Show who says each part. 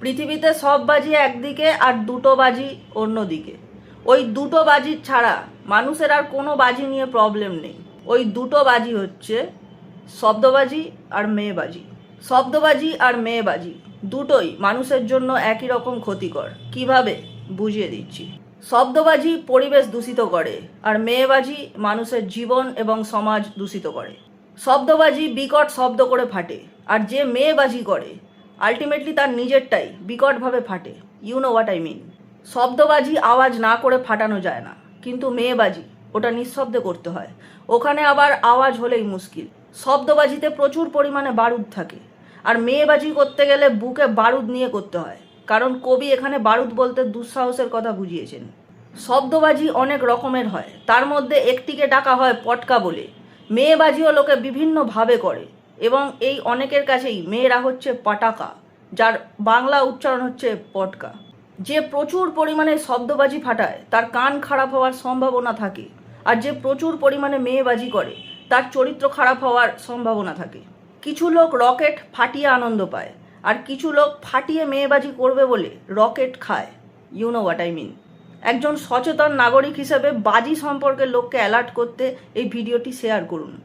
Speaker 1: পৃথিবীতে সব বাজি একদিকে আর দুটো বাজি অন্যদিকে। ওই দুটো বাজি ছাড়া মানুষের আর কোনো বাজি নিয়ে প্রবলেম নেই। ওই দুটো বাজি হচ্ছে শব্দবাজি আর মেয়েবাজি। শব্দবাজি আর মেয়েবাজি দুটোই মানুষের জন্য একই রকম ক্ষতিকর। কীভাবে? বুঝিয়ে দিচ্ছি। শব্দবাজি পরিবেশ দূষিত করে আর মেয়েবাজি মানুষের জীবন এবং সমাজ দূষিত করে। শব্দবাজি বিকট শব্দ করে ফাটে আর যে মেয়েবাজি করে আলটিমেটলি তার নিজেরটাই বিকটভাবে ফাটে। You know what I mean শব্দবাজি আওয়াজ না করে ফাটানো যায় না। কিন্তু মেয়েবাজি, ওটা নিঃশব্দে করতে হয়। ওখানে আবার আওয়াজ হলেই মুশকিল। শব্দবাজিতে প্রচুর পরিমাণে বারুদ থাকে। আর মেয়েবাজি করতে গেলে বুকে বারুদ নিয়ে করতে হয়। কারণ কবি এখানে বারুদ বলতে দুঃসাহসের কথা বুঝিয়েছেন। শব্দবাজি অনেক রকমের হয়। তার মধ্যে একটিকে ডাকা হয় পটকা বলে। মেয়েবাজিও লোকে বিভিন্নভাবে করে। এবং এই অনেকের কাছেই মেয়েরা হচ্ছে পাটাকা, যার বাংলা উচ্চারণ হচ্ছে পটকা। যে প্রচুর পরিমাণে শব্দবাজি ফাটায়, তার কান খারাপ হওয়ার সম্ভাবনা থাকে। আর যে প্রচুর পরিমাণে মেয়েবাজি করে, তার চরিত্র খারাপ হওয়ার সম্ভাবনা থাকে। কিছু লোক রকেট ফাটিয়ে আনন্দ পায়, আর কিছু লোক ফাটিয়ে মেয়েবাজি করবে বলে রকেট খায়। You know what I mean একজন সচেতন নাগরিক হিসেবে বাজি সম্পর্কে লোককে অ্যালার্ট করতে এই ভিডিওটি শেয়ার করুন।